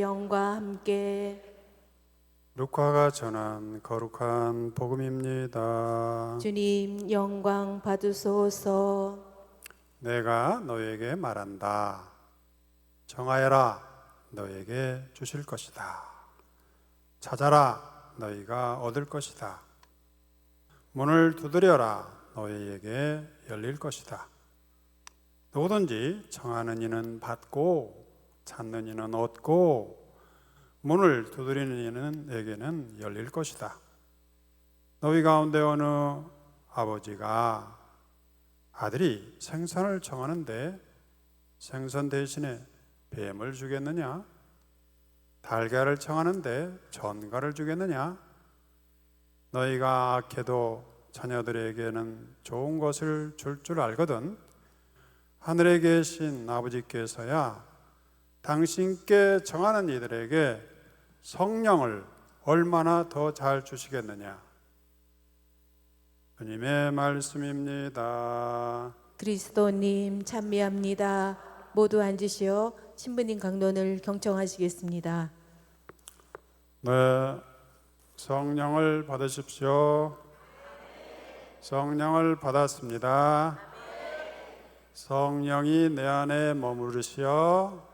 영과 함께 루카가 전한 거룩한 복음입니다. 주님 영광 받으소서 내가 너에게 말한다. 정하여라 너에게 주실 것이다. 찾아라 너희가 얻을 것이다. 문을 두드려라 너희에게 열릴 것이다. 누구든지 청하는 이는 받고 찾는 이는 얻고 문을 두드리는 이는 에게는 열릴 것이다. 너희 가운데 어느 아버지가 아들이 생선을 청하는데 생선 대신에 뱀을 주겠느냐? 달걀을 청하는데 전갈을 주겠느냐? 너희가 악해도 자녀들에게는 좋은 것을 줄줄 알거든. 하늘에 계신 아버지께서야 당신께 정하는 이들에게 성령을 얼마나 더 잘 주시겠느냐? 주님의 말씀입니다. 그리스도님 찬미합니다 모두 앉으시어 신부님 강론을 경청하시겠습니다 네, 성령을 받으십시오. 성령을 받았습니다. 성령이 내 안에 머무르시어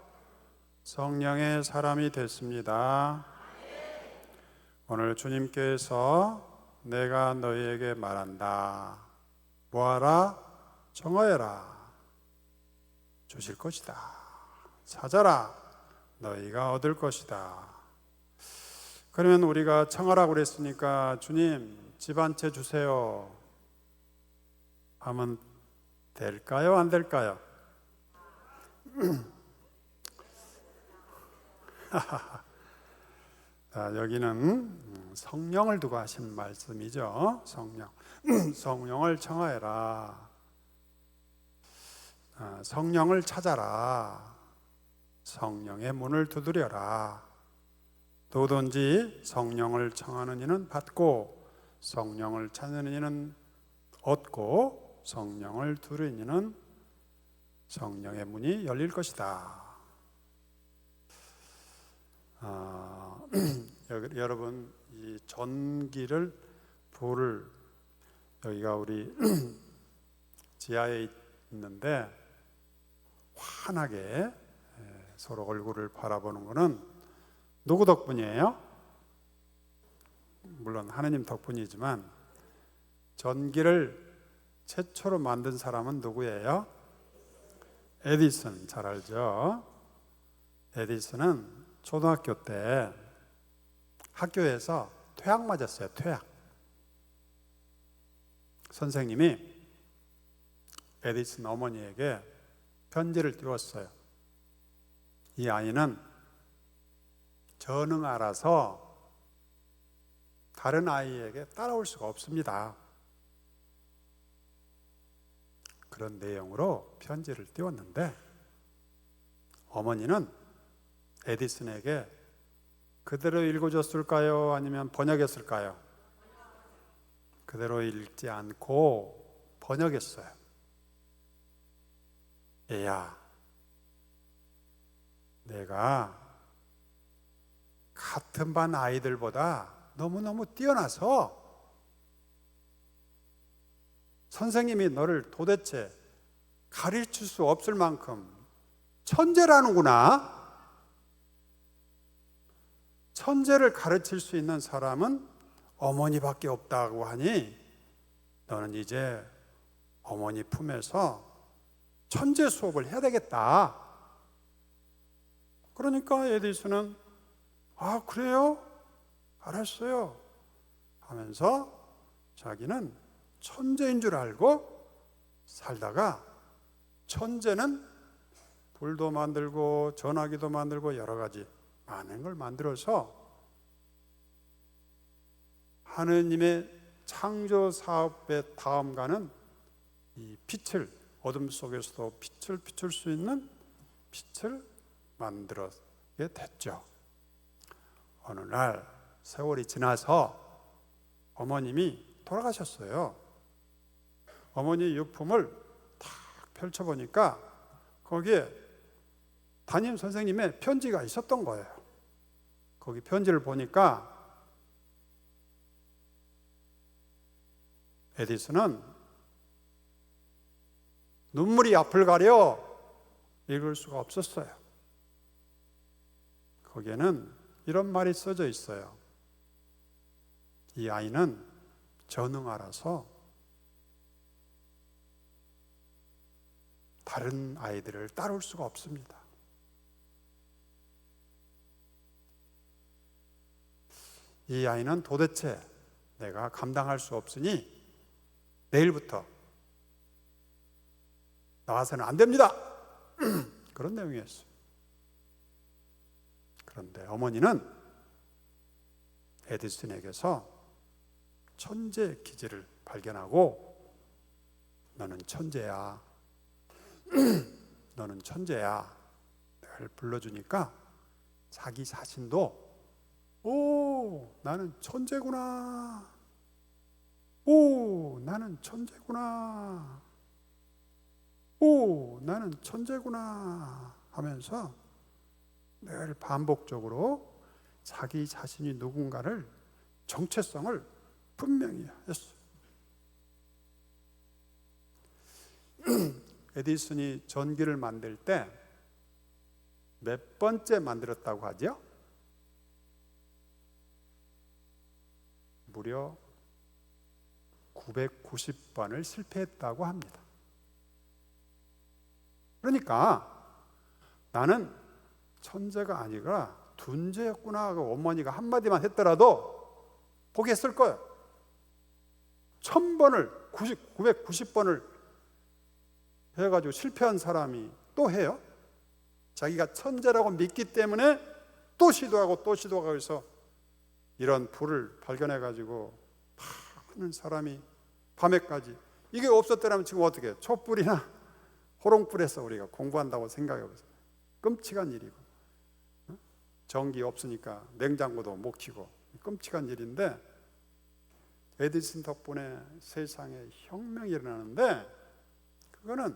성령의 사람이 됐습니다. 오늘 주님께서 내가 너희에게 말한다. 모아라, 정하여라. 주실 것이다. 찾아라, 너희가 얻을 것이다. 그러면 우리가 청하라고 그랬으니까 주님 집 한 채 주세요. 하면 될까요? 안 될까요? 자, 여기는 성령을 두고 하신 말씀이죠. 성령. 성령을 청하여라. 아, 성령을 찾아라. 성령의 문을 두드려라. 누구든지 성령을 청하는 이는 받고 성령을 찾는 이는 얻고 성령을 두르는 이는 성령의 문이 열릴 것이다. 아, 여- 여러분 이 전기를 불을 여기가 우리 지하에 있는데 환하게 에, 서로 얼굴을 바라보는 것은 누구 덕분이에요? 물론 하느님 덕분이지만 전기를 최초로 만든 사람은 누구예요? 에디슨 잘 알죠? 에디슨은 초등학교 때 학교에서 퇴학 맞았어요. 퇴학. 선생님이 에디슨 어머니에게 편지를 띄웠어요. 이 아이는 전능 알아서 다른 아이에게 따라올 수가 없습니다. 그런 내용으로 편지를 띄웠는데 어머니는 에디슨에게 그대로 읽어줬을까요? 아니면 번역했을까요? 그대로 읽지 않고 번역했어요. 얘야, 내가 같은 반 아이들보다 너무너무 뛰어나서 선생님이 너를 도대체 가르칠 수 없을 만큼 천재라는구나. 천재를 가르칠 수 있는 사람은 어머니밖에 없다고 하니 너는 이제 어머니 품에서 천재 수업을 해야 되겠다. 그러니까 에디슨은 아, 그래요? 알았어요. 하면서 자기는 천재인 줄 알고 살다가 천재는 불도 만들고 전화기도 만들고 여러 가지 많은 걸 만들어서 하느님의 창조 사업의 다음가는 이 빛을 어둠 속에서도 빛을 비출 수 있는 빛을 만들게 됐죠. 어느 날 세월이 지나서 어머님이 돌아가셨어요. 어머니 유품을 탁 펼쳐보니까 거기에 담임 선생님의 편지가 있었던 거예요. 거기 편지를 보니까 에디슨은 눈물이 앞을 가려 읽을 수가 없었어요. 거기에는 이런 말이 써져 있어요. 이 아이는 전능하라서 다른 아이들을 따를 수가 없습니다. 이 아이는 도대체 내가 감당할 수 없으니 내일부터 나와서는 안 됩니다. 그런 내용이었어요. 그런데 어머니는 에디슨에게서 천재 기질을 발견하고 너는 천재야. 너는 천재야. 늘 불러주니까 자기 자신도 오, 나는 천재구나. 오, 나는 천재구나. 오, 나는 천재구나. 하면서 늘 반복적으로 자기 자신이 누군가를 정체성을 분명히 했어요. 에디슨이 전기를 만들 때 몇 번째 만들었다고 하죠? 무려 990번을 실패했다고 합니다. 그러니까 나는 천재가 아니라 둔재였구나 하고 어머니가 한마디만 했더라도 포기했을 거예요. 천 번을 90, 990번을 해가지고 실패한 사람이 또 해요. 자기가 천재라고 믿기 때문에 또 시도하고 또 시도하고 해서 이런 불을 발견해 가지고 많은 사람이 밤에까지 이게 없었더라면 지금 어떻게 촛불이나 호롱불에서 우리가 공부한다고 생각해 보세요. 끔찍한 일이고 어? 전기 없으니까 냉장고도 못 켜고 끔찍한 일인데 에디슨 덕분에 세상에 혁명이 일어나는데 그거는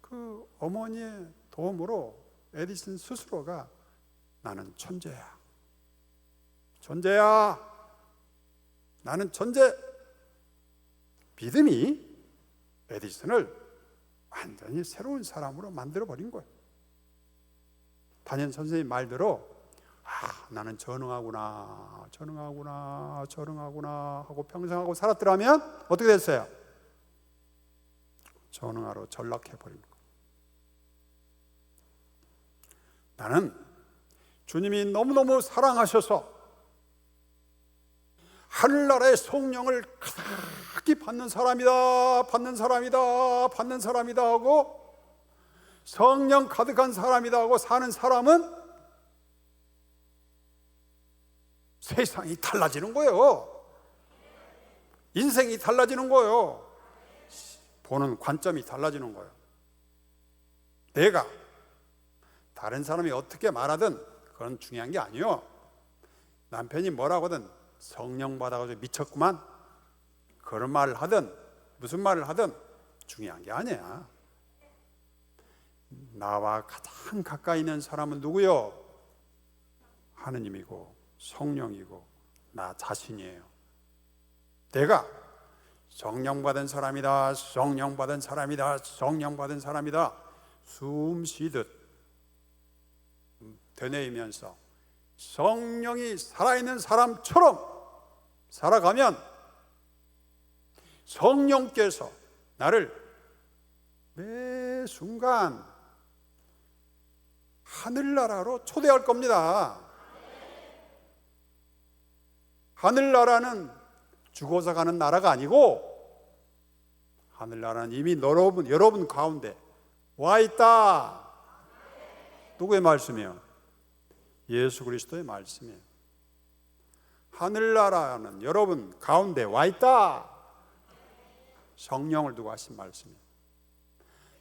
그 어머니의 도움으로 에디슨 스스로가 나는 천재야. 천재야. 나는 천재. 믿음이 에디슨을 완전히 새로운 사람으로 만들어 버린 거예요. 단연 선생님 말대로 아, 나는 전능하구나, 전능하구나, 전능하구나 하고 평생 하고 살았더라면 어떻게 됐어요? 전능하로 전락해 버린 거예요. 나는 주님이 너무너무 사랑하셔서 하늘나라의 성령을 가득히 받는 사람이다, 받는 사람이다, 받는 사람이다 하고 성령 가득한 사람이다 하고 사는 사람은 세상이 달라지는 거예요. 인생이 달라지는 거예요. 보는 관점이 달라지는 거예요. 내가 다른 사람이 어떻게 말하든 그건 중요한 게 아니요. 남편이 뭐라고 하든 성령 받아가지고 미쳤구만. 그런 말을 하든 무슨 말을 하든 중요한 게 아니야. 나와 가장 가까이 있는 사람은 누구요? 하느님이고 성령이고 나 자신이에요. 내가 성령 받은 사람이다. 성령 받은 사람이다. 성령 받은 사람이다. 숨 쉬듯 되뇌이면서 성령이 살아있는 사람처럼 살아가면 성령께서 나를 매 순간 하늘나라로 초대할 겁니다. 하늘나라는 죽어서 가는 나라가 아니고 하늘나라는 이미 여러분 여러분 가운데 와 있다. 누구의 말씀이요? 예수 그리스도의 말씀이에요. 하늘나라는 여러분 가운데 와 있다. 성령을 두고 하신 말씀이에요.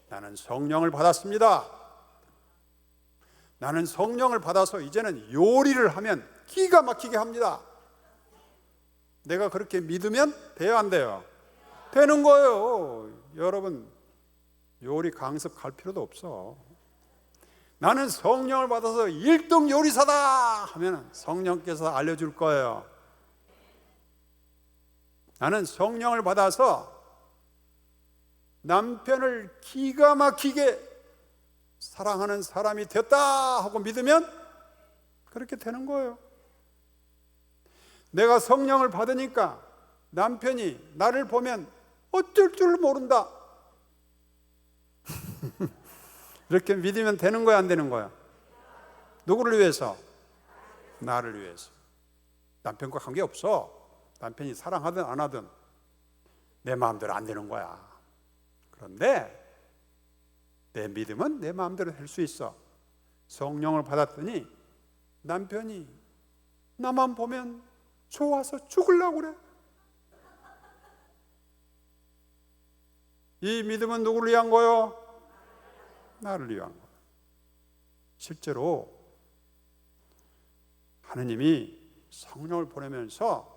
나는 성령을 받았습니다. 나는 성령을 받아서 이제는 요리를 하면 기가 막히게 합니다. 내가 그렇게 믿으면 돼요, 안 돼요? 되는 거예요. 여러분, 요리 강습 갈 필요도 없어. 나는 성령을 받아서 1등 요리사다! 하면 성령께서 알려줄 거예요. 나는 성령을 받아서 남편을 기가 막히게 사랑하는 사람이 됐다 하고 믿으면 그렇게 되는 거예요. 내가 성령을 받으니까 남편이 나를 보면 어쩔 줄 모른다. 이렇게 믿으면 되는 거야, 안 되는 거야? 누구를 위해서? 나를 위해서. 남편과 관계 없어. 남편이 사랑하든 안 하든 내 마음대로 안 되는 거야. 그런데 내 믿음은 내 마음대로 될수 있어. 성령을 받았더니 남편이 나만 보면 좋아서 죽으려고 그래. 이 믿음은 누구를 위한 거요? 나를 위한 거. 실제로 하느님이 성령을 보내면서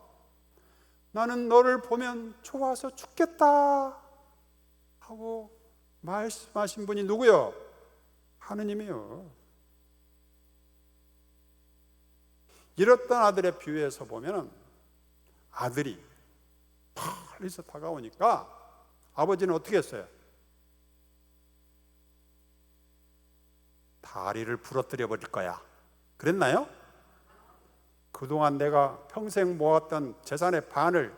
나는 너를 보면 좋아서 죽겠다 하고 말씀하신 분이 누구요? 하느님이요. 잃었던 아들의 비유에서 보면은 아들이 멀리서 다가오니까 아버지는 어떻게 했어요? 다리를 부러뜨려 버릴 거야. 그랬나요? 그동안 내가 평생 모았던 재산의 반을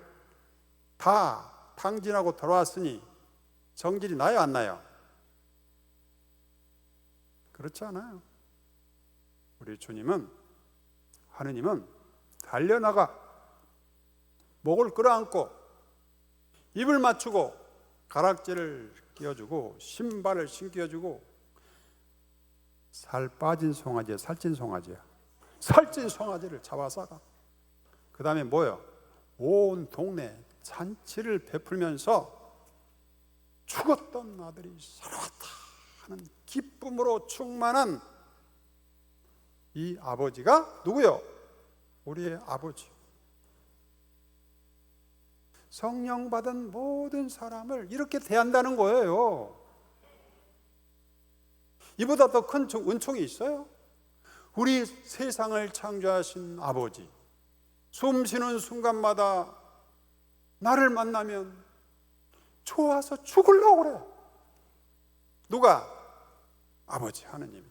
다 탕진하고 돌아왔으니 정질이 나요, 안 나요? 그렇지 않아요. 우리 주님은, 하느님은 달려나가 목을 끌어안고 입을 맞추고 가락지를 끼워주고 신발을 신겨주고 살 빠진 송아지야, 살찐 송아지야. 살찐 송아지를 잡아사가. 그 다음에 뭐요? 온 동네 잔치를 베풀면서 죽었던 아들이 살아왔다 하는 기쁨으로 충만한 이 아버지가 누구요? 우리의 아버지. 성령 받은 모든 사람을 이렇게 대한다는 거예요. 이보다 더 큰 은총이 있어요? 우리 세상을 창조하신 아버지, 숨 쉬는 순간마다 나를 만나면 좋아서 죽으려고 그래. 누가? 아버지 하느님.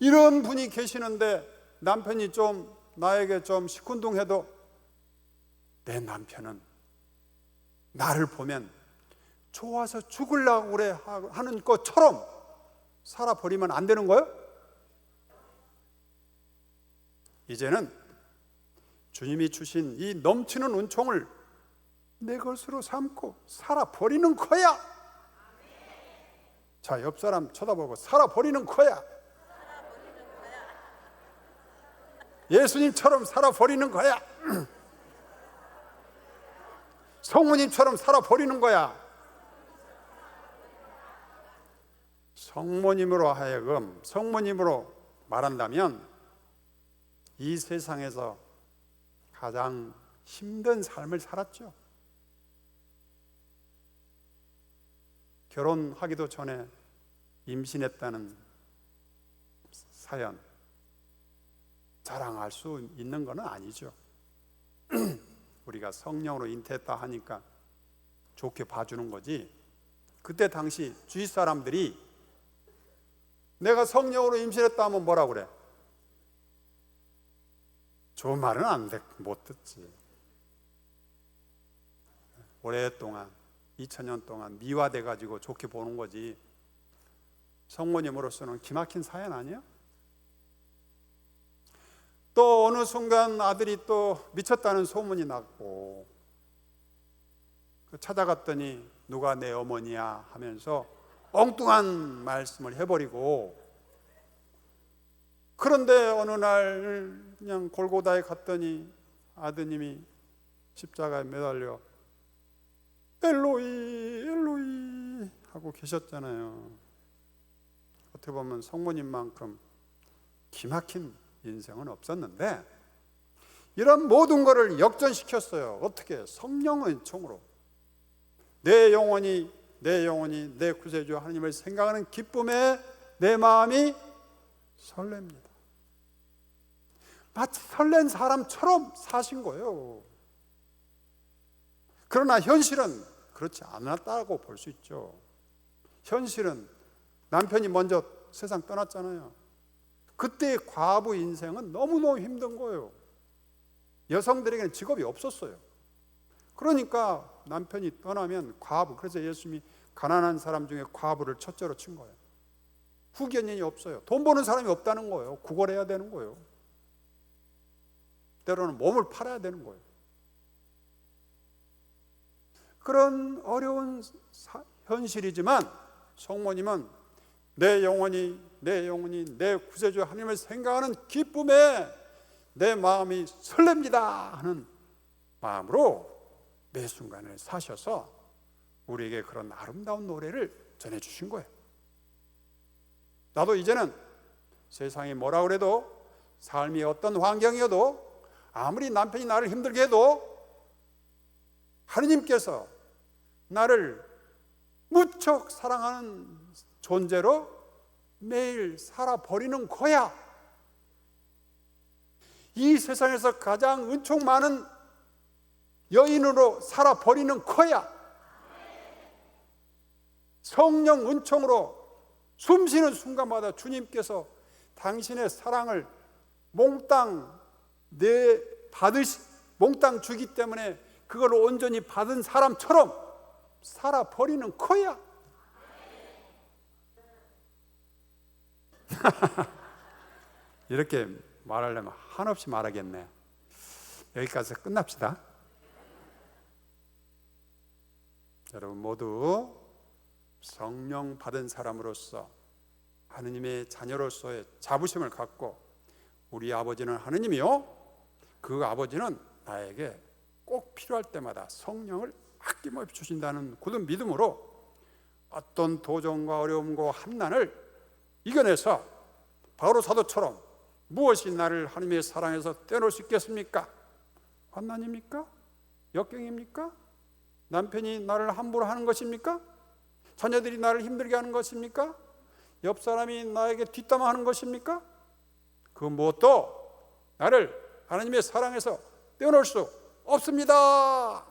이런 분이 계시는데 남편이 좀 나에게 좀 시큰둥해도 내 남편은 나를 보면 좋아서 죽으려고 그래 하는 것처럼 살아버리면 안 되는 거예요? 이제는 주님이 주신 이 넘치는 은총을 내 것으로 삼고 살아버리는 거야. 자, 옆 사람 쳐다보고 살아버리는 거야. 예수님처럼 살아버리는 거야. 성모님처럼 살아버리는 거야. 성모님으로 하여금 성모님으로 말한다면 이 세상에서 가장 힘든 삶을 살았죠. 결혼하기도 전에 임신했다는 사연 자랑할 수 있는 것은 아니죠. 우리가 성령으로 잉태했다 하니까 좋게 봐주는 거지. 그때 당시 주위 사람들이 내가 성령으로 임신했다 하면 뭐라 그래? 좋은 말은 안 돼, 못 듣지. 오랫동안, 2000년 동안 미화돼 가지고 좋게 보는 거지. 성모님으로서는 기막힌 사연 아니야? 또 어느 순간 아들이 또 미쳤다는 소문이 났고 그 찾아갔더니 누가 내 어머니야 하면서 엉뚱한 말씀을 해버리고 그런데 어느 날 그냥 골고다에 갔더니 아드님이 십자가에 매달려 엘로이 엘로이 하고 계셨잖아요. 어떻게 보면 성모님만큼 기막힌 인생은 없었는데 이런 모든 것을 역전시켰어요. 어떻게? 성령의 총으로 내 영혼이 내 영혼이 내 구세주 하나님을 생각하는 기쁨에 내 마음이 설렙니다. 마치 설렌 사람처럼 사신 거예요. 그러나 현실은 그렇지 않았다고 볼 수 있죠. 현실은 남편이 먼저 세상 떠났잖아요. 그때의 과부 인생은 너무너무 힘든 거예요. 여성들에게는 직업이 없었어요. 그러니까 남편이 떠나면 과부, 그래서 예수님이 가난한 사람 중에 과부를 첫째로 친 거예요. 후견인이 없어요. 돈 버는 사람이 없다는 거예요. 구걸해야 되는 거예요. 때로는 몸을 팔아야 되는 거예요. 그런 어려운 사- 현실이지만 성모님은 내 영혼이 내 영혼이 내 구세주 하나님을 생각하는 기쁨에 내 마음이 설렙니다 하는 마음으로 매 순간을 사셔서 우리에게 그런 아름다운 노래를 전해 주신 거예요. 나도 이제는 세상이 뭐라 그래도 삶이 어떤 환경이어도 아무리 남편이 나를 힘들게 해도 하느님께서 나를 무척 사랑하는 존재로 매일 살아버리는 거야. 이 세상에서 가장 은총 많은 여인으로 살아버리는 거야. 성령 은총으로 숨 쉬는 순간마다 주님께서 당신의 사랑을 몽땅 내 받으시 몽땅 주기 때문에 그걸 온전히 받은 사람처럼 살아 버리는 거야. 이렇게 말하려면 한없이 말하겠네. 여기까지 끝납시다. 여러분 모두 성령 받은 사람으로서 하느님의 자녀로서의 자부심을 갖고 우리 아버지는 하느님이요. 그 아버지는 나에게 꼭 필요할 때마다 성령을 아낌없이 주신다는 굳은 믿음으로 어떤 도전과 어려움과 한난을 이겨내서 바로 사도처럼 무엇이 나를 하나님의 사랑에서 떼놓을 수 있겠습니까? 환난입니까? 역경입니까? 남편이 나를 함부로 하는 것입니까? 자녀들이 나를 힘들게 하는 것입니까? 옆 사람이 나에게 뒷담화하는 것입니까? 그 무엇도 나를 하나님의 사랑에서 떼어놓을 수 없습니다.